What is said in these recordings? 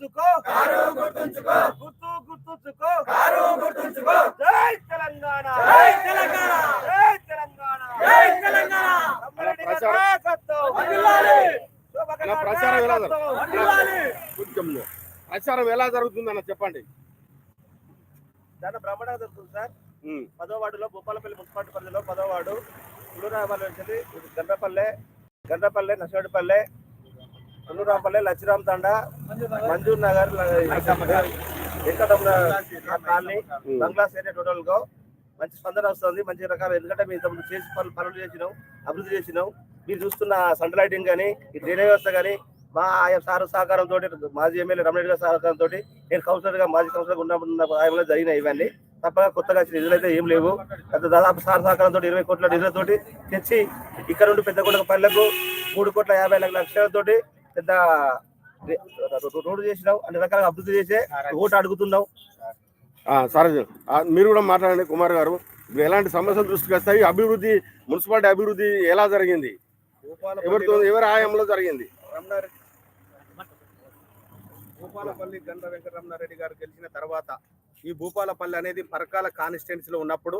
గుర్తుంచుకో. కారు గుర్తుంచుకో. గుర్తు గుర్తుంచుకో. కారు గుర్తుంచుకో. జై తెలంగాణ. జై తెలంగాణ. జై తెలంగాణ. జై తెలంగాణ. ప్రచారం- ఎలా. కొంచెం ప్రచారం ఎలా జరుగుతుందన్న చెప్పండి. చాలా బ్రహ్మాండంగా జరుగుతుంది సార్. పదో వార్డులో భూపాలపల్లి మున్సిపాలిటీ పరిధిలో పదో వార్డు ఉల్లూరాపల్లి వచ్చేది Gandrapalle Gandrapalle Narsadipalle Ullurapalle Lachiram Thanda Manjoor Nagar Venkatam colony bungalows area టోటల్గా మంచి స్పందన వస్తుంది. మంచి రకాల. ఎందుకంటే మేము ఇంతకుముందు చేసి పనులు పనులు చేసినాం అభివృద్ధి చేసినాం. మీరు చూస్తున్న సన్ లైటింగ్ కానీ ఈ డ్రైనేజ్ వ్యవస్థ కానీ మా ఆయన సార్ సహకారంతో మాజీ ఎమ్మెల్యే రమణరెడ్డి గారి సహకారంతో నేను కౌన్సిలర్గా మాజీ కౌన్సిలర్ ఉన్నప్పుడు ఆయనలో జరిగినాయి ఇవన్నీ. తప్పగా కొత్తగా వచ్చిన నిధులు అయితే ఏం లేవు. గత దాదాపు సార్ సహకారంతో ఇరవై కోట్ల నిధులతోటి తెచ్చి ఇక్కడ నుండి పెద్ద కొడక పల్లెకు మూడు కోట్ల యాభై లక్షల లక్షలతోటి పెద్ద రోడ్డు చేసినాం అన్ని రకాలుగా అభివృద్ధి చేసే ఓటు అడుగుతున్నాం ఆ, సరే మీరు కూడా మాట్లాడండి కుమార్ గారు. ఎలాంటి సమస్యలు దృష్టికి వస్తాయి? అభివృద్ధి మున్సిపాలిటీ అభివృద్ధి ఎలా జరిగింది? ఎవరితో ఎవరి ఆయంలో జరిగింది? భూపాలపల్లి గండ్ర వెంకటరమణారెడ్డి గారు గెలిచిన తర్వాత ఈ భూపాలపల్లి అనేది పరకాల కాన్స్టిట్యున్సీ లో ఉన్నప్పుడు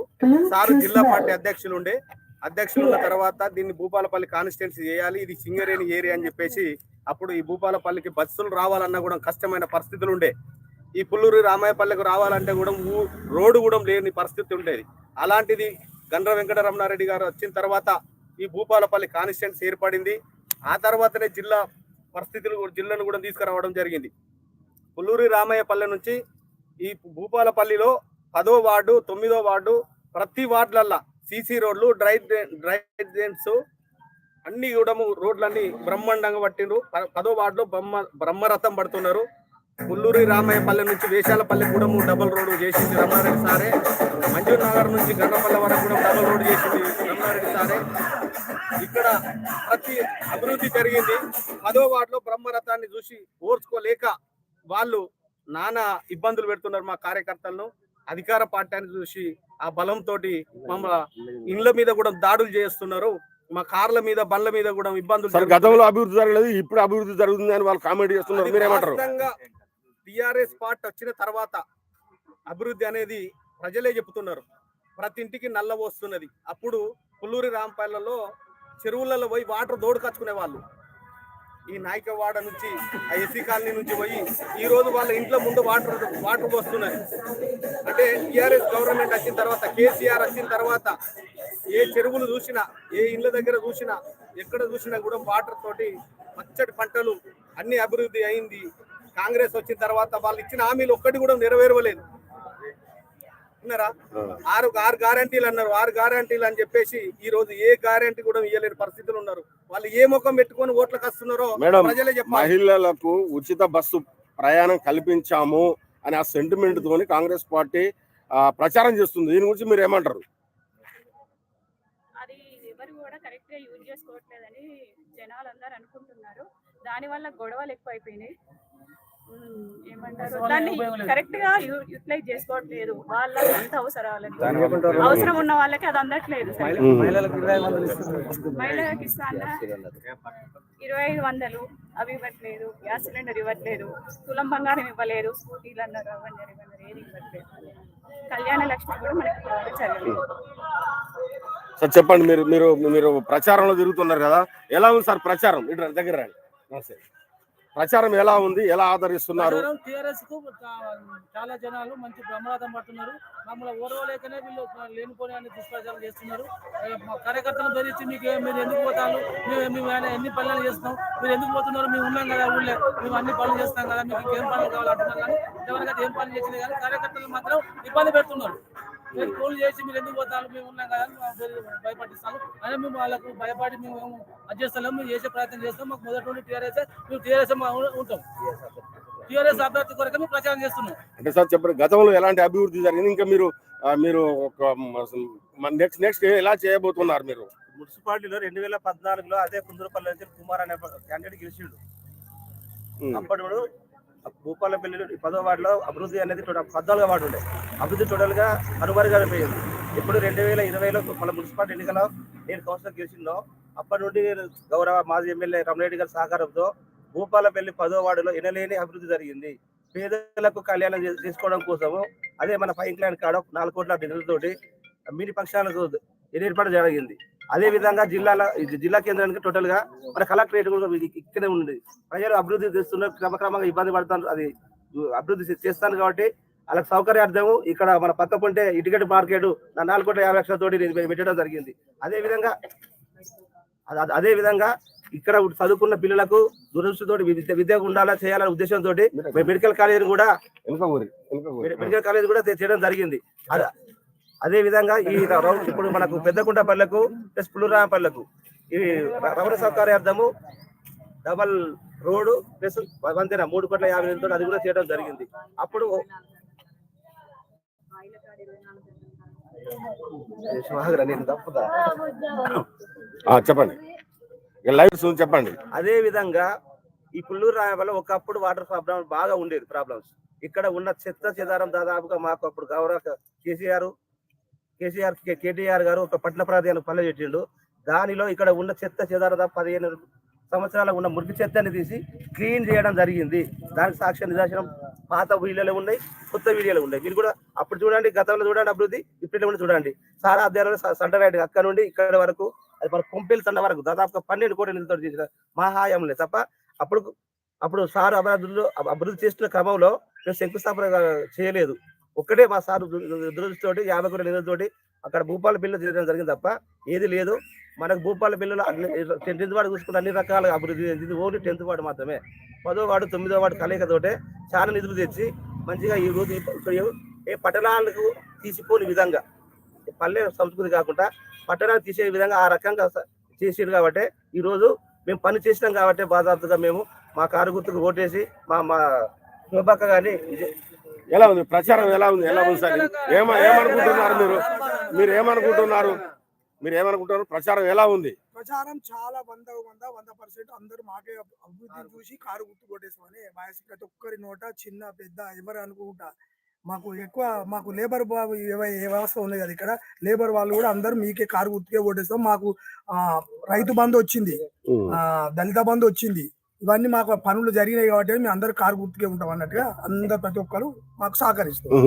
సారు జిల్లా పార్టీ అధ్యక్షులు ఉండే అధ్యక్షులు ఉన్న తర్వాత దీన్ని భూపాలపల్లి కాన్స్టిట్యున్సీ చేయాలి ఇది సింగరేణి ఏరియా అని చెప్పేసి అప్పుడు ఈ భూపాలపల్లికి బస్సులు రావాలన్నా కూడా కష్టమైన పరిస్థితులు ఉండే. ఈ పుల్లూరు రామాయపల్లికి రావాలంటే కూడా ఊ- రోడ్డు కూడా లేని పరిస్థితి ఉండేది. అలాంటిది గండ్ర వెంకటరమణారెడ్డి గారు వచ్చిన తర్వాత ఈ భూపాలపల్లి కాన్స్టిట్యున్సీ ఏర్పడింది. ఆ తర్వాతనే జిల్లా పరిస్థితులు జిల్లాను కూడా తీసుకురావడం జరిగింది. పుల్లూరి రామయ్యపల్లె నుంచి ఈ భూపాలపల్లిలో పదో వార్డు తొమ్మిదో వార్డు ప్రతి వార్డులల్లా సీసీ రోడ్లు డ్రై డ్రైన్స్ అన్ని కూడా రోడ్లన్నీ బ్రహ్మాండంగా పట్టిండ్రు. పదో వార్డులో బ్రహ్మ బ్రహ్మరథం పడుతున్నారు. ముల్లూరి రామయ్యపల్లె నుంచి వేషాలపల్లె కూడా డబుల్ రోడ్ చేసింది రమణారెడ్డి సారే. మంజూర్ నగర్ నుంచి గన్నపల్లె వరకు కూడా డబుల్ రోడ్ చేసింది రమణారెడ్డి సారే. ఇక్కడ ప్రతి అభివృద్ధి జరిగింది. పదో వార్డులో బ్రహ్మరథాన్ని చూసి ఓర్చుకోలేక వాళ్ళు నానా ఇబ్బందులు పెడుతున్నారు మా కార్యకర్తలను. అధికార పార్టీని చూసి ఆ బలంతో మమ్మల్ని ఇండ్ల మీద కూడా దాడులు చేస్తున్నారు. మా కార్ల మీద బండ్ల మీద కూడా ఇబ్బందులు గతంలో అభివృద్ధి జరగలేదు ఇప్పుడు అభివృద్ధి జరుగుతుంది అని వాళ్ళు కామెంట్ చేస్తున్నారు. మీరేమంటారు? టిఆర్ఎస్ పార్టీ వచ్చిన తర్వాత అభివృద్ధి అనేది ప్రజలే చెప్తున్నారు. ప్రతి ఇంటికి నల్ల వస్తున్నది. అప్పుడు పుల్లూరి రాంపల్లలో చెరువులలో పోయి వాటర్ దోడుకచ్చుకునే వాళ్ళు. ఈ నాయకవాడ నుంచి ఆ ఎస్సీ కాలనీ నుంచి పోయి ఈ రోజు వాళ్ళ ఇంట్లో ముందు వాటర్ వాటర్ వస్తున్నాయి అంటే టిఆర్ఎస్ గవర్నమెంట్ వచ్చిన తర్వాత కేసీఆర్ వచ్చిన తర్వాత ఏ చెరువులు చూసినా ఏ ఇళ్ళ దగ్గర చూసినా ఎక్కడ చూసినా కూడా వాటర్ తోటి పచ్చటి పంటలు అన్ని అభివృద్ధి అయింది. కాంగ్రెస్ వచ్చిన తర్వాత వాళ్ళు ఇచ్చిన హామీలు ఒక్కటి కూడా నెరవేరవలేదు. విన్నారా ఆరు ఆరు గ్యారంటీలు అన్నారు. ఆరు గ్యారంటీలు అని చెప్పేసి ఈ రోజు ఏ గ్యారంటీ కూడా ఇవ్వలేని పరిస్థితులు ఉన్నారు. వాళ్ళు ఏ ముఖం పెట్టుకొని ఓట్లకు వస్తున్నారో మేడం, ప్రజలే చెప్పాలి. మహిళలకు ఉచిత బస్సు ప్రయాణం కల్పించాము అని ఆ సెంటిమెంట్ తోని కాంగ్రెస్ పార్టీ ఆ, ప్రచారం చేస్తుంది. దీని గురించి మీరు ఏమంటారు? అది ఎవరు కూడా కరెక్ట్గా యూజ్ చేసుకోవట్లేదని జనాలు అందరు అనుకుంటున్నారు. దాని వల్ల గొడవలు ఎక్కువైపోయినాయి. ఏమంటారు? దాన్ని కరెక్ట్గా యూటిలైజ్ చేసుకోవట్లేదు. వాళ్ళ సొంత అవసరాలకి. అవసరం ఉన్న వాళ్ళకి అది అందట్లేదు. మహిళలకు ఇస్తాను ఇరవై ఐదు వందలు అవి ఇవ్వట్లేదు. గ్యాస్ సిలిండర్ ఇవ్వట్లేదు. తులం బంగారం ఇవ్వలేదు. స్కూటీలు అన్నారు అవన్నీ ఇవ్వలేదు ఏది ఇవ్వట్లేదు. కళ్యాణ లక్ష్మి కూడా మనకి చదివి సార్ చెప్పండి మీరు మీరు మీరు ప్రచారంలో తిరుగుతున్నారు కదా? ఎలా ఉంది సార్ ప్రచారం? ఇటు దగ్గర రండి. నమస్తే. ప్రచారం ఎలా ఉంది? ఎలా ఆదరిస్తున్నారు? టిఆర్ఎస్కు చాలా జనాలు మంచి ప్రమాదం పడుతున్నారు. మమ్మల్ని ఓర్వలేకనే వీళ్ళు లేనిపోని అని దుష్ప్రచారం చేస్తున్నారు. కార్యకర్తలు బెదిరించి మీకు మీరు ఎందుకు పోతారు? మేము మేము ఎన్ని పనులు చేస్తాం మీరు ఎందుకు పోతున్నారు? మేము ఉన్నాం కదా ఊళ్ళో. మేము అన్ని పనులు చేస్తాం కదా. మీకు ఏం పనులు కావాలంటున్నారు కానీ ఎవరికైతే ఏం పనులు చేసింది కానీ కార్యకర్తలు మాత్రం ఇబ్బంది పెడుతున్నారు. మీరు ఫోన్ చేసి మీరు ఎందుకు పోతారు? మేము ఉన్నాం కదా భయపడిస్తాను అదే మేము వాళ్ళకు భయపడి మేము మేము చేసే ప్రయత్నం చేస్తాం. మాకు మొదటి నుండి టీఆర్ఎస్ మేము టీఆర్ఎస్ ఉంటాం. టీఆర్ఎస్ అభ్యర్థి కొరకు మేము ప్రచారం చేస్తున్నాం. అంటే సార్ చెప్పండి గతంలో ఎలాంటి అభివృద్ధి జరిగింది? ఇంకా మీరు మీరు ఒక నెక్స్ట్ నెక్స్ట్ ఎలా చేయబోతున్నారు మీరు? మున్సిపాలిటీలో రెండు వేల పద్నాలుగులో అదే కుందరపల్లి నుంచి కుమార్ అనే క్యాండిడేట్ గెలిచిండు. ఉమ్. అప్పటి ఈ పదో వార్డులో అభివృద్ధి అనేది టోటల్ పద్నాలుగో వార్డు ఉండే. అభివృద్ధి టోటల్గా గా కనుమరుగైపోయింది ఇప్పుడు రెండు వేల ఇరవైలో మన మున్సిపాలిటీ ఎన్నికలో నేను కౌన్సిలర్ గెలిచిందో అప్పటి నుండి గౌరవ మాజీ ఎమ్మెల్యే రమణరెడ్డి గారి సహకారంతో భూపాలపల్లి పదో వార్డులో ఎనలేని అభివృద్ధి జరిగింది. పేదలకు కళ్యాణం చేసుకోవడం కోసము అదే మన పైన్ క్లాన్ కాడ నాలుగు కోట్ల నిధులతోటి మిని పక్షాలకు ఏర్పాటు జరిగింది. అదే విధంగా జిల్లాల జిల్లా కేంద్రానికి టోటల్గా మన కలెక్టరేట్ కూడా ఇక్కడే ఉంది ప్రజలు అభివృద్ధి చేస్తున్నారు క్రమక్రమంగా ఇబ్బంది పడుతున్నారు అది అభివృద్ధి చేస్తాను కాబట్టి వాళ్ళకి సౌకర్యార్థము ఇక్కడ మన పక్క పొంటే ఇటుకటి మార్కెట్ నాలుగు కోట్ల యాభై లక్షలతోటి ఇది పెట్టడం జరిగింది. అదే విధంగా అద- విధంగా ఇక్కడ చదువుకున్న పిల్లలకు దురదృష్టితోటి విద్య ఉండాలా చేయాలనే ఉద్దేశంతో మెడికల్ కాలేజ్ కూడా మెడికల్ కాలేజ్ కూడా చేయడం జరిగింది. అద- విధంగా ఈ రౌండ్ ఇప్పుడు మనకు పెద్దకుంట పల్లెకు ప్లస్ పులురాపల్లెకు ఈ ర- రవాణా సౌకర్యార్థము డబల్ రోడ్డు ప్లస్ వంతెన మూడు కోట్ల యాభై వేలతో అది కూడా చేయడం జరిగింది. అప్పుడు చెప్పండి. లైవ్ చెప్పండి. అదే విధంగా ఈ పుల్లూరు రాయ వల్ల ఒకప్పుడు వాటర్ ప్రాబ్లం బాగా ఉండేది ప్రాబ్లమ్స్. ఇక్కడ ఉన్న చెత్త చెదారం దాదాపుగా మాకు అప్పుడు గౌరవ కేసీఆర్ కేసీఆర్ కే- కేటీఆర్ గారు ఒక పట్ల ప్రాంతాలకు పనులు పెట్టిండు దానిలో ఇక్కడ ఉన్న చెత్త చెదారం పదిహేను సంవత్సరాల ఉన్న మురికి చెత్తని తీసి క్లీన్ చేయడం జరిగింది. దానికి సాక్ష్య నిదర్శనం పాత వీడియోలు ఉన్నాయి కొత్త వీడియోలు ఉన్నాయి. మీరు కూడా అప్పుడు చూడండి గతంలో చూడండి అభివృద్ధి ఇప్పుడు కూడా చూడండి. సారా అధ్యాయంలో సంట రైట్ అక్కడ నుండి ఇక్కడ వరకు అది మన కొంపెలు తండ వరకు దాదాపుగా పన్నెండు కోట్ల నిధులతో చేసిన మహాయంలే తప్ప అప్పుడు అప్పుడు సార్ అభివృద్ధిలో అభివృద్ధి చేస్తున్న క్రమంలో మేము శంకుస్థాపన చేయలేదు. ఒక్కటే మా సార్ దురదృష్టితోటి యాభై కోట్ల నిధులతోటి అక్కడ భూపాల బిల్లు తీయడం జరిగింది తప్ప ఏది లేదు. మనకు భూపాల బిల్లులో టెన్త్ వాడు చూసుకుంటే అన్ని రకాలుగా అభివృద్ధి చెందింది. ఓన్లీ టెన్త్ వాడు మాత్రమే. పదో వాడు తొమ్మిదో వాడు కలయికతోటే చాలా నిధులు తెచ్చి మంచిగా ఈ రోజు ఏ- పట్టణాలకు తీసిపోని విధంగా పల్లె సంస్కృతి కాకుండా పట్టణాలు తీసే విధంగా ఆ రకంగా స- చేసారు కాబట్టి ఈరోజు మేము పని చేసినాం కాబట్టి బాధాపుగా మేము మా కారు గుర్తుకు ఓటేసి మా మా శోభక్క గారిని ఎలా ఉంది? ప్రచారం ఎలా ఉంది? ఎలా ఉంది సార్? ఏమ ఏమనుకుంటున్నారు మీరు? మీరు ఏమనుకుంటున్నారు? మీరు ఏమనుకుంటున్నారు? ప్రచారం ఎలా ఉంది? ప్రచారం చాలా వంద వంద వంద పర్సెంట్ అందరూ మాకే అభి- అభివృద్ధిని చూసి కారు గుర్తు కొట్టేస్తామని వయసు ప్రతి ఒక్కరి నోట చిన్న పెద్ద ఎవరు అనుకుంటా? మాకు ఎక్కువ మాకు లేబర్ బాబు ఏవై- ఏ వ్యవస్థ ఉంది కదా ఇక్కడ. లేబర్ వాళ్ళు కూడా అందరూ మీకే కారు గుర్తుకే ఓటేస్తాం మాకు రైతు బంధు వచ్చింది. ఆ దళిత బంధు వచ్చింది. ఇవన్నీ మాకు పనులు జరిగినాయి కాబట్టి మేము అందరూ కారు గుర్తుకే ఉంటాం అన్నట్టుగా అందరు ప్రతి ఒక్కరు మాకు సహకరిస్తారు.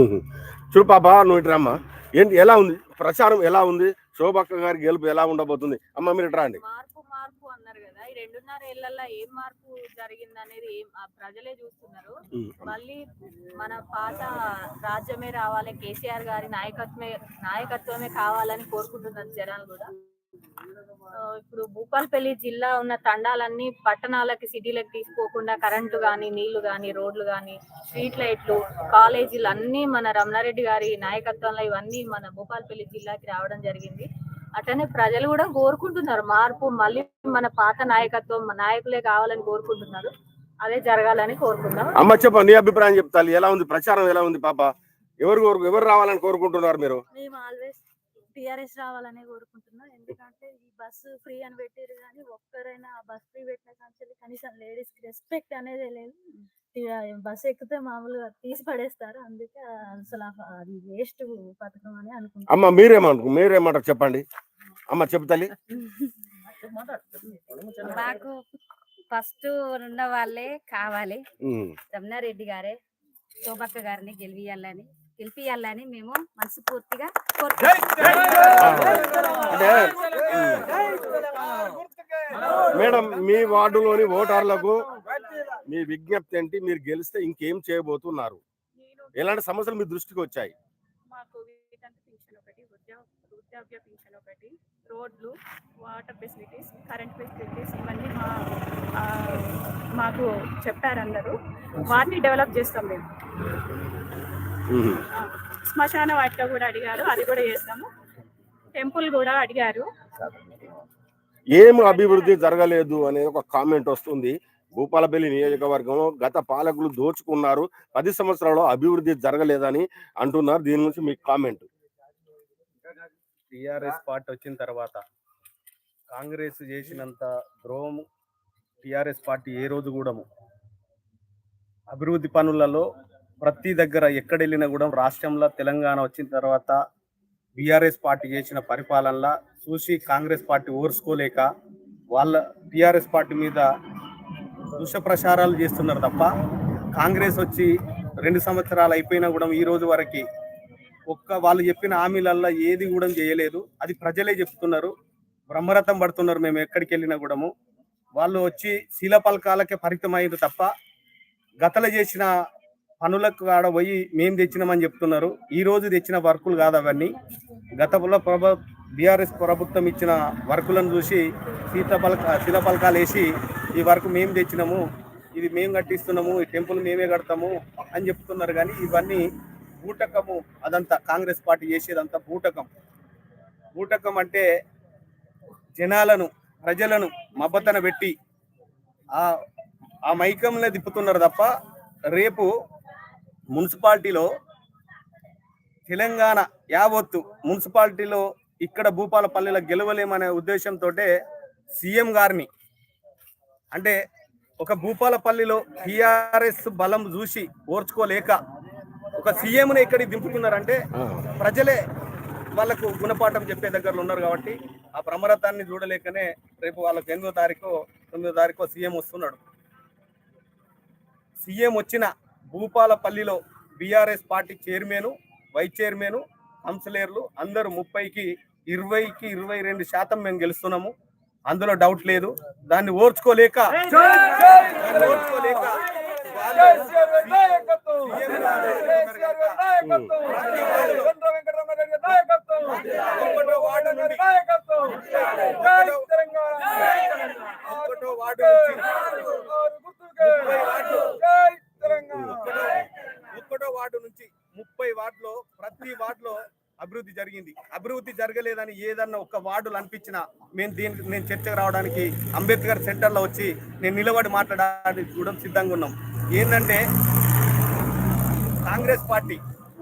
చూడు పాప నువ్వు ఇటు రమ్మా. ఏంటి ఎలా ఉంది? ప్రచారం ఎలా ఉంది? శోభక్క గారి గెలుపు ఎలా ఉండబోతుంది? అమ్మ మీరు ఇటు రండి. మార్పు మార్పు అన్నారు కదా. ఈ రెండున్నర ఏళ్ళలో ఏం మార్పు జరిగింది అనేది ఏం ఆ ప్రజలే చూస్తున్నారు. మళ్ళీ మన పాత రాజ్యమే రావాలి కేసీఆర్ గారి నాయకత్వమే నాయకత్వమే కావాలని కోరుకుంటున్నారు జనాలు కూడా. ఇప్పుడు భూపాలపల్లి జిల్లా ఉన్న తండాలన్నీ పట్టణాలకి సిటీలకు తీసుకోకుండా కరెంటు గాని నీళ్ళు గాని రోడ్లు గాని స్ట్రీట్ లైట్లు కాలేజీలు అన్ని మన రమణారెడ్డి గారి నాయకత్వంలో ఇవన్నీ మన భూపాలపల్లి జిల్లాకి రావడం జరిగింది. అట్లనే ప్రజలు కూడా కోరుకుంటున్నారు. మార్పు మళ్ళీ మన పాత నాయకత్వం నాయకులే కావాలని కోరుకుంటున్నారు. అదే జరగాలని కోరుకుందాం. అమ్మ చెప్ప నీ అభిప్రాయం చెప్తాను ఎలా ఉంది? ప్రచారం ఎలా ఉంది పాప? ఎవరు ఎవరు రావాలని కోరుకుంటున్నారు మీరు? మేము ఆల్వేస్ టిఆర్ఎస్ రావాలనే కోరుకుంటున్నాం. ఎందుకంటే ఈ బస్సు ఫ్రీ అని పెట్టారు కానీ ఒక్కరైనా ఆ బస్ ఫ్రీ పెట్టిన కాంచెల్లి కనీసం లేడీస్కి రెస్పెక్ట్ అనేది లేదు. బస్సు ఎక్కితే మామూలుగా తీసి పడేస్తారు. అందుకే అసలు ఆ- అది వేస్ట్ పథకం అని అనుకుంటున్నాం. అమ్మ మీరేమనుకు మీరేమంటారు చెప్పండి. అమ్మ చెప్పు తల్లి. మాకు ఫస్ట్ ఉన్న వాళ్ళే కావాలి. రమణారెడ్డి గారే శోభక్క గారిని గెలిపియాలని గెలిపియాలని మేము మనస్ఫూర్తిగా మేడం మీ వార్డులోని ఓటర్లకు మీ విజ్ఞప్తి ఏంటి? మీరు గెలిస్తే ఇంకేం చేయబోతున్నారు? నేను ఎలాంటి సమస్యలు మీ దృష్టికి వచ్చాయి? మాకు వితంతు పింఛన్ ఒకటి వృద్ధా వృద్ధాప్య పింఛన్ ఒకటి రోడ్లు వాటర్ ఫెసిలిటీస్ కరెంట్ ఫెసిలిటీస్ ఇవన్నీ మా ఆ, మాకు చెప్పారు అందరూ. వాటిని డెవలప్ చేస్తాం మేము. శ్మశాన వాటిక కూడా అడిగారు అది కూడా చేస్తాము టెంపుల్ కూడా అడిగారు. ఏం అభివృద్ధి జరగలేదు అనే ఒక కామెంట్ వస్తుంది. భూపాలపల్లి నియోజకవర్గంలో గత పాలకులు దోచుకున్నారు. పది సంవత్సరాల్లో అభివృద్ధి జరగలేదని అంటున్నారు. దీని నుంచి మీ కామెంట్. టిఆర్ఎస్ పార్టీ వచ్చిన తర్వాత కాంగ్రెస్ చేసినంత ద్రోహం టిఆర్ఎస్ పార్టీ ఏ రోజు కూడా అభివృద్ధి పనులలో ప్రతి దగ్గర ఎక్కడ వెళ్ళినా కూడా రాష్ట్రంలో తెలంగాణ వచ్చిన తర్వాత బీఆర్ఎస్ పార్టీ చేసిన పరిపాలనలో చూసి కాంగ్రెస్ పార్టీ ఓర్చుకోలేక వాళ్ళ టీఆర్ఎస్ పార్టీ మీద దుష్ప్రచారాలు చేస్తున్నారు తప్ప కాంగ్రెస్ వచ్చి రెండు సంవత్సరాలు అయిపోయినా కూడా ఈ రోజు వరకు ఒక్క వాళ్ళు చెప్పిన హామీలల్లో ఏది కూడా చేయలేదు. అది ప్రజలే చెప్తున్నారు. బ్రహ్మరథం పడుతున్నారు మేము ఎక్కడికి వెళ్ళినా కూడాము. వాళ్ళు వచ్చి శీల పరితమైంది తప్ప గతలు చేసిన పనులకు కాడ పోయి మేము తెచ్చినామని చెప్తున్నారు. ఈ రోజు తెచ్చిన వర్కులు కాదు అవన్నీ. గతంలో ప్రభ బీఆర్ఎస్ ప్రభుత్వం ఇచ్చిన వర్కులను చూసి సీత పలక పలకాలు వేసి ఈ వర్క్ మేము తెచ్చినాము ఇది మేము కట్టిస్తున్నాము ఈ టెంపుల్ మేమే కడతాము అని చెప్తున్నారు కానీ ఇవన్నీ బూటకము అదంతా కాంగ్రెస్ పార్టీ చేసేదంతా బూటకం. బూటకం అంటే జనాలను ప్రజలను మబ్బతన పెట్టి ఆ ఆ మైకంలో తిప్పుతున్నారు తప్ప రేపు మున్సిపాలిటీలో తెలంగాణ యావత్తు మున్సిపాలిటీలో ఇక్కడ భూపాలపల్లిలో గెలవలేమనే ఉద్దేశంతో సీఎం గారిని అంటే ఒక భూపాలపల్లిలో టిఆర్ఎస్ బలం చూసి ఓర్చుకోలేక ఒక సీఎంని ఎక్కడికి దింపుతున్నారంటే. ప్రజలే వాళ్ళకు గుణపాఠం చెప్పే దగ్గరలో ఉన్నారు కాబట్టి ఆ ప్రమరతాన్ని చూడలేకనే రేపు వాళ్ళకి ఎనిమిదో తారీఖు తొమ్మిదో తారీఖు సీఎం వస్తున్నాడు సీఎం వచ్చిన భూపాలపల్లిలో BRS party chairman vice chairman కౌన్సిలర్లు అందరూ ముప్పైకి ఇరవైకి ఇరవై రెండు శాతం మేము గెలుస్తున్నాము అందులో డౌట్ లేదు దాన్ని ఓర్చుకోలేక ఓర్చుకోలేక వార్డు ఒకటో వార్డు నుంచి ఒక్కటో వార్డు నుంచి ముప్పై వార్డులో ప్రతి వార్డులో అభివృద్ధి జరిగింది. అభివృద్ధి జరగలేదని ఏదన్నా ఒక వార్డులు అనిపించినా మేము దీనికి నేను చర్చకు రావడానికి అంబేద్కర్ సెంటర్లో వచ్చి నేను నిలబడి మాట్లాడడానికి కూడా సిద్ధంగా ఉన్నాం. ఏంటంటే కాంగ్రెస్ పార్టీ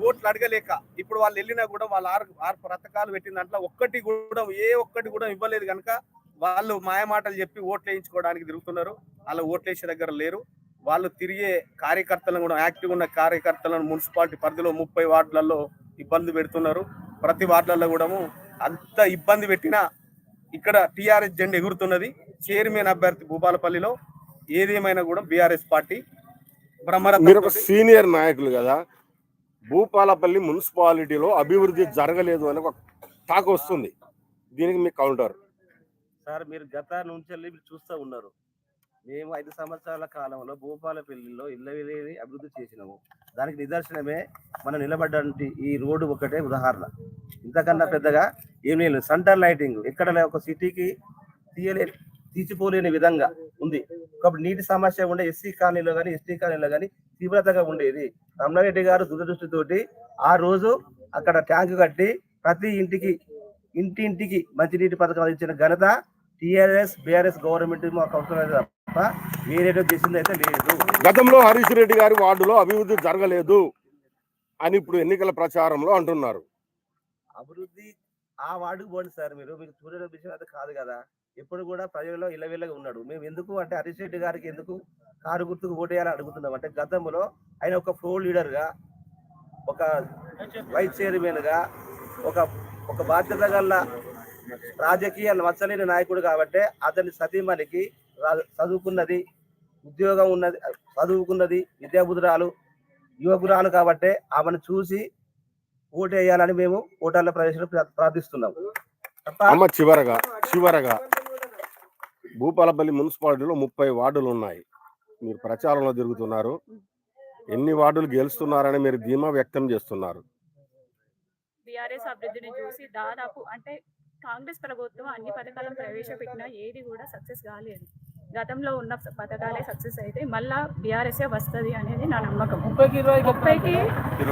ఓట్లు అడగలేక ఇప్పుడు వాళ్ళు వెళ్ళినా కూడా వాళ్ళ ఆరు ఆరు పథకాలు పెట్టిన దాంట్లో ఒక్కటి కూడా ఏ ఒక్కటి కూడా ఇవ్వలేదు కనుక వాళ్ళు మాయమాటలు చెప్పి ఓట్లు వేయించుకోవడానికి తిరుగుతున్నారు. అలా ఓట్లు వేసే దగ్గర లేరు. వాళ్ళు తిరిగే కార్యకర్తలను కూడా యాక్టివ్ ఉన్న కార్యకర్తలను మున్సిపాలిటీ పరిధిలో ముప్పై వార్డులలో ఇబ్బంది పెడుతున్నారు. ప్రతి వార్డులలో కూడా అంత ఇబ్బంది పెట్టినా ఇక్కడ టిఆర్ఎస్ జెండా ఎగురుతున్నది. చైర్మన్ అభ్యర్థి భూపాలపల్లిలో ఏదేమైనా కూడా బీఆర్ఎస్ పార్టీ మీరు ఒక సీనియర్ నాయకులు కదా భూపాలపల్లి మున్సిపాలిటీలో అభివృద్ధి జరగలేదు అని ఒక టాక్ వస్తుంది. దీనికి మీ కౌంటర్. సార్ మీరు గత నుంచి చూస్తూ ఉన్నారు. మేము ఐదు సంవత్సరాల కాలంలో భూపాలపల్లిలో ఇళ్ళ విలేని అభివృద్ధి చేసినాము. దానికి నిదర్శనమే మనం నిలబడ్డంటి ఈ రోడ్డు ఒకటే ఉదాహరణ. ఇంతకన్నా పెద్దగా ఏం లేదు. సెంటర్ లైటింగ్ ఎక్కడ ఒక సిటీకి తీయలే తీసిపోలేని విధంగా ఉంది. ఒకప్పుడు నీటి సమస్య ఉండే ఎస్సీ కాలనీలో కానీ ఎస్టీ కాలనీలో కానీ తీవ్రతగా ఉండేది. రమణారెడ్డి గారు దూరదృష్టితోటి ఆ రోజు అక్కడ ట్యాంక్ కట్టి ప్రతి ఇంటికి ఇంటింటికి మంచినీటి పథకం అందించిన ఘనత టిఆర్ఎస్ బిఆర్ఎస్ గవర్నమెంట్ మాకు అవసరం గతంలో హరీష్ రెడ్డి గారి వార్డులో అభివృద్ధి జరగలేదు అని ఇప్పుడు ఎన్నికల ప్రచారంలో అంటున్నారు. అభివృద్ధి ఆ వార్డుకు పోండి సార్ మీరు. మీకు చూడడం విషయం కాదు కదా. ఎప్పుడు కూడా ప్రజలలో ఇళ్ళవిల్లగా ఉన్నాడు. మేము ఎందుకు అంటే హరీష్ రెడ్డి గారికి ఎందుకు కారు గుర్తుకు ఓటేయాలని అడుగుతున్నాం అంటే గతంలో ఆయన ఒక ప్రో లీడర్గా ఒక వైస్ చైర్మన్గా ఒక ఒక బాధ్యత గల రాజకీయ మచ్చలేని నాయకుడు కాబట్టి అతని సతీమణికి చదువుకున్నది ఉద్యోగం ఉన్నది చదువుకున్నది విద్యాబుధురాలు యువకురాలు కాబట్టి ఆమెను చూసి ఓటు వేయాలని మేము ఓటర్ల ప్రవేశం ప్రార్థిస్తున్నాం. అమ్మ చివరగా చివరగా భూపాలపల్లి మున్సిపాలిటీలో ముప్పై వార్డులు ఉన్నాయి మీరు ప్రచారంలో తిరుగుతున్నారు. ఎన్ని వార్డులు గెలుస్తున్నారని మీరు ధీమా వ్యక్తం చేస్తున్నారు. బీఆర్ఎస్ అభివృద్ధిని చూసి దాదాపు అంటే కాంగ్రెస్ ప్రభుత్వం అన్ని పథకాలను ప్రవేశపెట్టినా ఏది కూడా సక్సెస్ కాలేదు. గతంలో ఉన్న పథకాలే సక్సెస్ అయితే మళ్ళా బీఆర్ఎస్ఏ వస్తుంది అనేది నా నమ్మకం. ముప్పైకి ఇరవై ముప్పైకి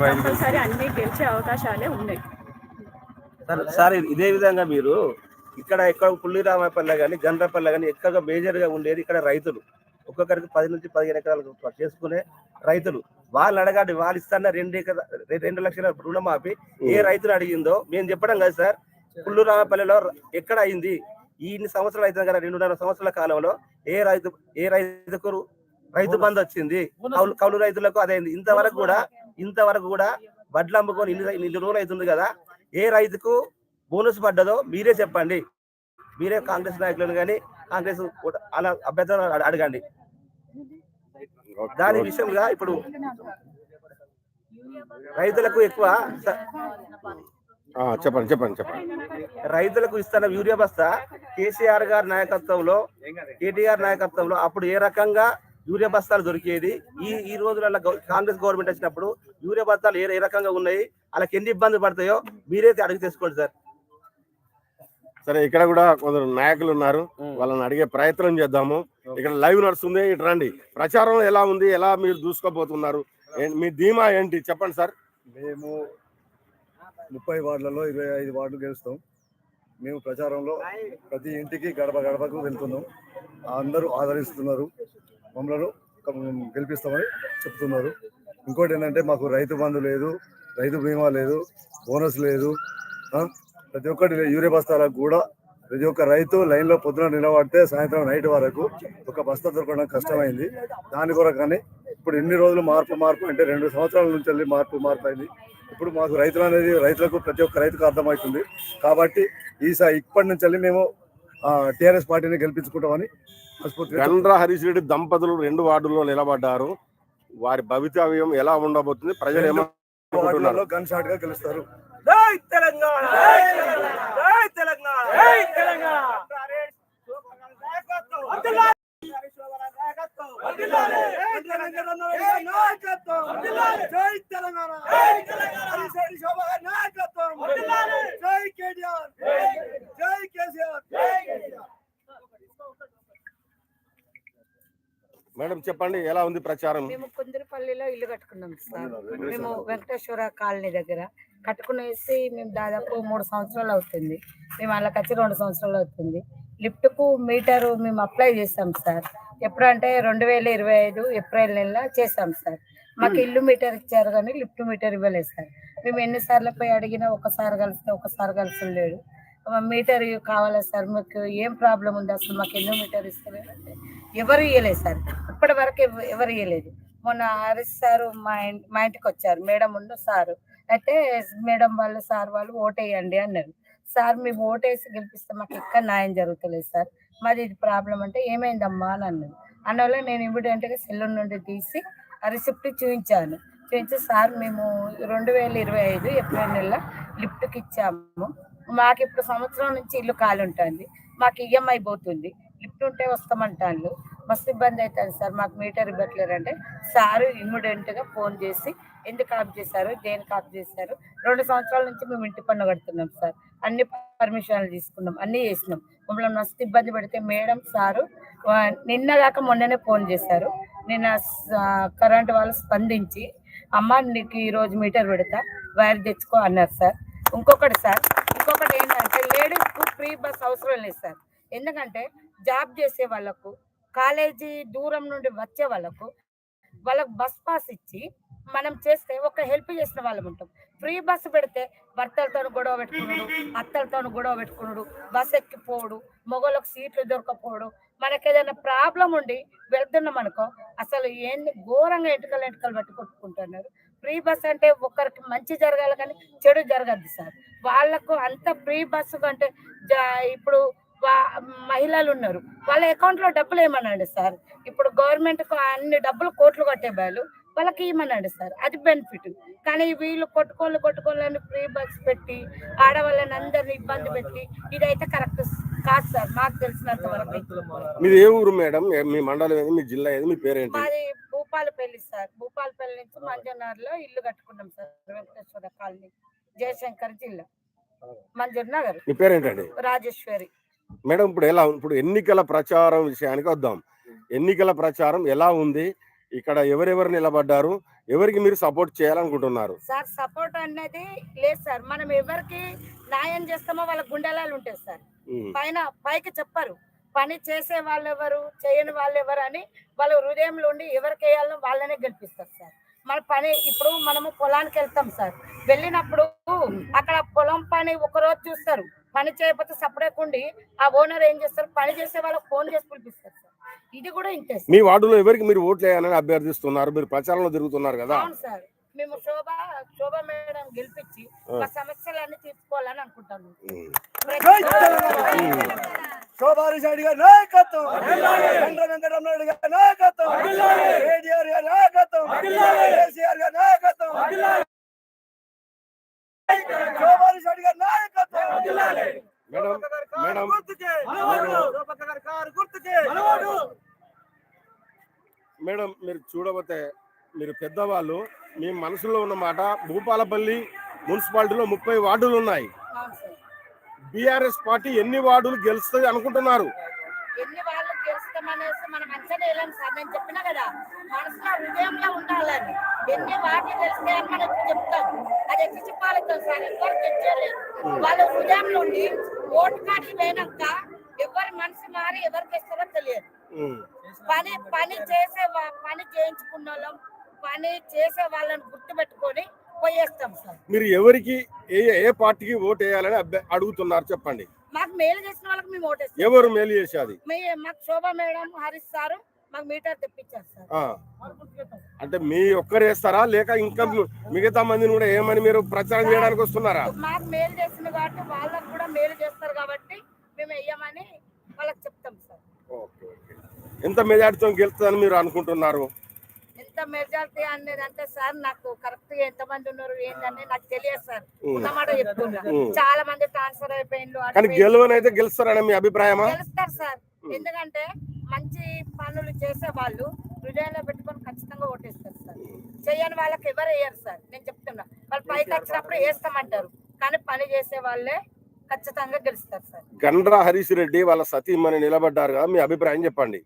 కంపల్సరీ అన్ని గెలిచే అవకాశాలే ఉన్నాయి. సార్ సార్ ఇదే విధంగా మీరు ఇక్కడ ఎక్కడ పుల్లిరామపల్లె కానీ గండ్రపల్లె కానీ ఎక్కడ మేజర్గా ఉండేది ఇక్కడ రైతులు. ఒక్కొక్కరికి పది నుంచి పదిహేను ఎకరాలు చేసుకునే రైతులు. వాళ్ళు అడగాలి వాళ్ళు ఇస్తాన్న రెండు ఎకరా రెండు లక్షల రుణమాఫీ ఏ రైతులు అడిగిందో మేము చెప్పడం కాదు సార్. పుల్లూరామపల్లిలో ఎక్కడ అయింది? ఈ ఇన్ని సంవత్సరాలు అవుతుంది కదా రెండున్నర సంవత్సరాల కాలంలో ఏ రైతు ఏ రైతుకు రైతు బంధు వచ్చింది? కౌలు కౌలు రైతులకు అదైంది? ఇంతవరకు కూడా ఇంతవరకు కూడా వడ్లు అమ్ముకొని ఇన్ని ఇన్ని రోజులు అవుతుంది కదా ఏ రైతుకు బోనస్ పడ్డదో మీరే చెప్పండి. మీరే కాంగ్రెస్ నాయకులను కానీ కాంగ్రెస్ అలా అభ్యర్థులను అడ- అడగండి. దాని. విషయంగా ఇప్పుడు రైతులకు ఎక్కువ చెప్పండి చెప్పండి చెప్పండి. రైతులకు ఇస్తున్న యూరియా బస్తా కేసీఆర్ గారి నాయకత్వంలో కేటీఆర్ నాయకత్వంలో అప్పుడు ఏ రకంగా యూరియా బస్తాలు దొరికేది? ఈ ఈ రోజులలో కాంగ్రెస్ గవర్నమెంట్ వచ్చినప్పుడు యూరియా బస్తాలు ఏ ఏ రకంగా ఉన్నాయి? వాళ్ళకి ఎన్ని ఇబ్బందులు పడతాయో మీరే అడిగి తెలుసుకోండి సార్. సరే ఇక్కడ కూడా కొందరు నాయకులు ఉన్నారు. వాళ్ళని అడిగే ప్రయత్నం చేద్దాము. ఇక్కడ లైవ్ నడుస్తుంది. ఇటు రండి. ప్రచారం ఎలా ఉంది? ఎలా మీరు దూసుకోబోతున్నారు ఏ- మీ ధీమా ఏంటి? చెప్పండి సార్. మేము ముప్పై వార్డులలో ఇరవై ఐదు వార్డులు గెలుస్తాం. మేము ప్రచారంలో ప్రతి ఇంటికి గడప గడపకు వెళ్తున్నాం. అందరూ ఆదరిస్తున్నారు. మమ్మలను గెలిపిస్తామని చెప్తున్నారు. ఇంకోటి ఏంటంటే మాకు రైతు బంధు లేదు రైతు బీమా లేదు బోనస్ లేదు. ప్రతి ఒక్కటి యూరియా బస్తాలకు కూడా ప్రతి ఒక్క రైతు లైన్లో పొద్దున నిలబడితే సాయంత్రం నైట్ వరకు ఒక బస్తా దొరకడం కష్టమైంది. దాని కొరకు కానీ ఇప్పుడు ఎన్ని రోజులు మార్పు మార్పు అంటే రెండు సంవత్సరాల నుంచి వెళ్ళి మార్పు మార్పు అయింది. ఇప్పుడు మాకు రైతులు అనేది రైతులకు ప్రతి ఒక్క రైతుకు అర్థమవుతుంది కాబట్టి ఈసారి ఇప్పటి నుంచి వెళ్ళి మేము టిఆర్ఎస్ పార్టీని గెలిపించుకుంటామని గండ్ర హరీష్ రెడ్డి దంపతులు రెండు వార్డుల్లో నిలబడ్డారు వారి భవితవ్యం ఎలా ఉండబోతుంది ప్రజలు వార్డులలో గన్ షాట్గా గెలుస్తారు జై తెలంగాణ జై తెలంగాణ జై తెలంగాణ జై తెలంగాణ. హరిశెట్టి శోభ గారి నాయకత్వం జై కేటీఆర్. జై కేసీఆర్. మేడం చెప్పండి ఎలా ఉంది ప్రచారం? మేము కుందిరిపల్లిలో ఇల్లు కట్టుకున్నాం సార్. మేము వెంకటేశ్వర కాలనీ దగ్గర. కట్టుకునేసి మేము దాదాపు మూడు సంవత్సరాలు అవుతుంది. మేము వాళ్ళకి వచ్చి రెండు సంవత్సరాలు అవుతుంది. లిఫ్ట్కు మీటరు మేము అప్లై చేస్తాం సార్. ఎప్పుడంటే రెండు వేల ఇరవై ఐదు ఏప్రిల్ నెలలో చేస్తాం సార్. మాకు ఇల్లు మీటర్ ఇచ్చారు కానీ లిఫ్ట్ మీటర్ ఇవ్వలేదు సార్. మేము ఎన్నిసార్లు పోయి అడిగినా ఒకసారి కలిస్తే ఒకసారి కలిసి లేడు. మీటర్ కావాలా సార్? మీకు ఏం ప్రాబ్లం ఉంది అసలు? మాకు ఎన్నో మీటర్ ఇస్తలేదు అంటే ఎవరు ఇవ్వలేదు సార్. ఇప్పటి వరకు ఎవ- ఎవరు ఇవ్వలేదు మొన్న హరీష్ సారు మా ఇన్- మా ఇంటికి వచ్చారు. మేడం ఉన్న సారు. అయితే మేడం వాళ్ళు సార్ వాళ్ళు ఓటేయండి అన్నారు. సార్ మేము ఓటేసి గెలిపిస్తే మాకు ఎక్కడ న్యాయం జరుగుతలేదు సార్. మాది ఇది ప్రాబ్లం అంటే ఏమైందమ్మా అని అన్నారు అందువల్ల నేను ఇమీడియట్గా సెల్ నుండి తీసి ఆ రిసిప్ట్ చూపించాను చూపించి సార్ మేము రెండు వేల ఇరవై ఐదు ఏప్రిల్ నెలలో లిఫ్ట్కి ఇచ్చాము. మాకు ఇప్పుడు సంవత్సరం నుంచి ఇల్లు ఖాళీ ఉంటుంది. మాకు ఈఎంఐ పోతుంది. లిఫ్ట్ ఉంటే వస్తామంటాను మస్తు ఇబ్బంది అవుతుంది సార్. మాకు మీటర్ ఇవ్వట్లేరంటే సారు ఇమ్మీడియంట్గా ఫోన్ చేసి ఎందుకు ఆఫ్ చేశారు? దేనికి ఆఫ్ చేశారు? రెండు సంవత్సరాల నుంచి మేము ఇంటి పన్ను కడుతున్నాం సార్. అన్ని పర్మిషన్లు తీసుకున్నాం అన్ని చేసినాం. మమ్మల్ని మస్తు ఇబ్బంది పెడితే మేడం సారు నిన్న దాకా మొన్ననే ఫోన్ చేశారు. నిన్న కరెంట్ వాళ్ళు స్పందించి అమ్మ నీకు ఈరోజు మీటర్ పెడతా వైర్ తెచ్చుకో అన్నారు సార్. ఇంకొకటి సార్ ఇంకొకటి ఏంటంటే లేడీస్కు ఫ్రీ బస్ అవసరం లేదు సార్. ఎందుకంటే జాబ్ చేసే వాళ్ళకు కాలేజీ దూరం నుండి వచ్చే వాళ్ళకు వాళ్ళకు బస్ పాస్ ఇచ్చి మనం చేస్తే ఒక హెల్ప్ చేసిన వాళ్ళం ఉంటాం. ఫ్రీ బస్సు పెడితే భర్తలతో గొడవ పెట్టుకున్నాడు అత్తలతో గొడవ పెట్టుకున్నాడు బస్సు ఎక్కిపోవడు మొగలకు సీట్లు దొరకపోవడం మనకి ఏదైనా ప్రాబ్లం ఉండి వెళ్తున్నాం అనుకో అసలు ఏంది ఘోరంగా ఎంటుకలు ఎంటుకలు పట్టి కొట్టుకుంటున్నారు. ఫ్రీ బస్ అంటే ఒకరికి మంచి జరగాలి కానీ చెడు జరగద్దు సార్. వాళ్ళకు అంత ఫ్రీ బస్సు కంటే ఇప్పుడు వా- మహిళలు ఉన్నారు. వాళ్ళ అకౌంట్లో డబ్బులు ఏమన్నాడు సార్? ఇప్పుడు గవర్నమెంట్కు అన్ని డబ్బులు కోట్లు కట్టే బదులు వాళ్ళకి ఇమ్మన్నాడు సార్? అది బెనిఫిట్ కానీ వీళ్ళు కొట్టుకోళ్ళు కొట్టుకోళ్ళని ఫ్రీ బస్ పెట్టి ఆడవాళ్ళని అందరిని ఇబ్బంది పెట్టి ఇదైతే కరెక్ట్ కాదు సార్. మాకు తెలిసినంత వరకు. మీది ఏ ఊరు మేడం? మీ మండలం ఏది? మీ జిల్లా ఏది? మీ పేరేంటి? మాది భూపాలపల్లి సార్. భూపాలపల్లి నుంచి మంజునార్లో ఇల్లు కట్టుకున్నాం సార్. వెంకటేశ్వర కాలనీ జయశంకర్ జిల్లా. మంజూర్ నగర్. మీ పేరేంటండి? రాజేశ్వరి. మేడం ఇప్పుడు ఎలా ఇప్పుడు ఎన్నికల ప్రచారం విషయానికి వద్దాం. ఎన్నికల ప్రచారం ఎలా ఉంది? ఇక్కడ ఎవరెవరు నిలబడ్డారు? ఎవరికి మీరు సపోర్ట్ చేయాలనుకుంటున్నారు? సార్ సపోర్ట్ అనేది లేదు సార్. మనం ఎవరికి న్యాయం చేస్తామో వాళ్ళ గుండెలాలు ఉంటాయి సార్. పైన పైకి చెప్పరు. పని చేసే వాళ్ళు ఎవరు చేయని వాళ్ళు ఎవరు అని వాళ్ళ హృదయంలో ఉండి ఎవరికి వేయాలో వాళ్ళనే గెలిపిస్తారు సార్. మన పని ఇప్పుడు మనము పొలానికి వెళ్తాం సార్. వెళ్ళినప్పుడు అక్కడ పొలం పని ఒక రోజు చూస్తారు. పని చేయకపోతే సపరేట్ ఉండి ఆ ఓనర్ ఏం చేస్తారు? పని చేసే వాళ్ళకి ఫోన్ చేసి పిలిపిస్తారు సార్. ఇది కూడా ఇంతే. మీ వార్డులో ఎవరికి మీరు ఓట్లు వేయాలని అభ్యర్థిస్తున్నారు? మీరు ప్రచారంలో తిరుగుతున్నారు కదా? అవును సార్. మేము శోభ శోభ మేడం గెలిపించి మా సమస్యలన్నీ తీర్చుకోవాలని అనుకుంటాను. గారి నాయకత్వం! చంద్ర వెంకటరమణ గారి నాయకత్వం! కేటీఆర్ గారి నాయకత్వం! కేసీఆర్ గారి నాయకత్వం! శోభారి రెడ్డి గారి నాయకత్వం! మేడం మీరు చూడబోతే మీరు పెద్దవాళ్ళు మీ మనసులో ఉన్న మాట భూపాలపల్లి మున్సిపాలిటీలో ముప్పై వార్డులు ఉన్నాయి బీఆర్ఎస్ పార్టీ ఎన్ని వార్డులు గెలుస్తుంది అనుకుంటున్నారు? ఎన్ని వాళ్ళు గెలుస్తామనేసి మనం అంచనా వేయలేం సార్. నేను చెప్పినా కదా మనసులో హృదయంలో ఉండాలని. ఎన్ని వాటిని మనం చెప్తాం. అది ఎక్కి చెప్పాలి సార్. ఎవరు తెచ్చలేదు వాళ్ళ హృదయంలో ఉండి ఓటు కార్డు పోయినాక ఎవరి మనసు మారి ఎవరికి ఇస్తారో తెలియదు. పని పని చేసే పని చేయించుకున్న వాళ్ళం పని చేసే వాళ్ళని గుర్తుపెట్టుకొని పోయేస్తాం సార్. మీరు ఎవరికి ఏ ఏ పార్టీకి ఓటు వేయాలని అడుగుతున్నారు చెప్పండి. మాకు మేలు చేసిన వాళ్ళకి మేము ఓటేస్తాం ఎవరు మేలు చేసేది? మాకు శోభ మేడం హరీష్ సారు అంటే మీ ఒక్కరు వేస్తారా? లేక ఇంకా మిగతా మందిని కూడా ఏమని మీరు ప్రచారం చేయడానికి వస్తున్నారా? మాకు మేలు చేసింది కాబట్టి వాళ్ళకు కూడా మేలు చేస్తారు కాబట్టి మేము వెయ్యమని వాళ్ళకి చెప్తాం సార్. Okay, okay. ఎంత మెజార్టీతో గెలుస్తుందని మీరు అనుకుంటున్నారు? ఎంత మెజారిటీ అనేది అంటే సార్ నాకు కరెక్ట్గా ఎంత మంది ఉన్నారు ఏంటని నాకు తెలియదు సార్. ఉన్నమాట చెప్తున్నా. చాలా మంది ట్రాన్స్ఫర్ అయిపోయిండ్రు కానీ పోయిండ్రు. గెలువని అయితే గెలుస్తారని మీ అభిప్రాయమా? గెలుస్తారు సార్. ఎందుకంటే మంచి పనులు చేసే వాళ్ళు హృదయంలో పెట్టుకొని ఖచ్చితంగా ఓటేస్తారు సార్. చేయని వాళ్ళకి ఎవరు వేయరు సార్. నేను చెప్తున్నా. వాళ్ళు పైకి వచ్చినప్పుడు వేస్తామంటారు. కానీ పని చేసే వాళ్ళే ఖచ్చితంగా గెలుస్తారు సార్. గండ్రా హరీష్ రెడ్డి వాళ్ళ సతీమణి నిలబడ్డారు కదా మీ అభిప్రాయం చెప్పండి.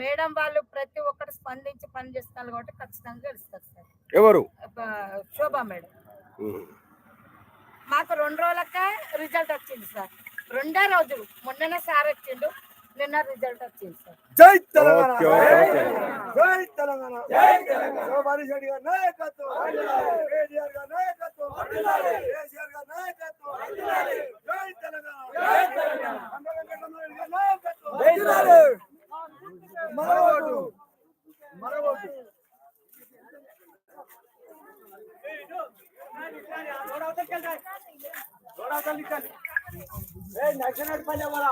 మేడం వాళ్ళు ప్రతి ఒక్కరు స్పందించి పని చేస్తారు కాబట్టి ఖచ్చితంగా గెలుస్తారు సార్. ఎవరు? శోభా మేడం. మాకు రెండు రోజులకే రిజల్ట్ వచ్చింది సార్. రెండే రోజులు మొన్ననే సార్ వచ్చిండు. నిన్న రిజల్ట్ వచ్చింది సార్. జై తెలంగాణ. జై తెలంగాణ. శోభారి రెడ్డి గారి నాయకత్వం. కేటీఆర్ గారి నాయకత్వం. కేసీఆర్ గారి నాయకత్వం. జై తెలంగాణ. నాయకత్వం. ఏ నచ్చినట్టు పని అవ్వాలా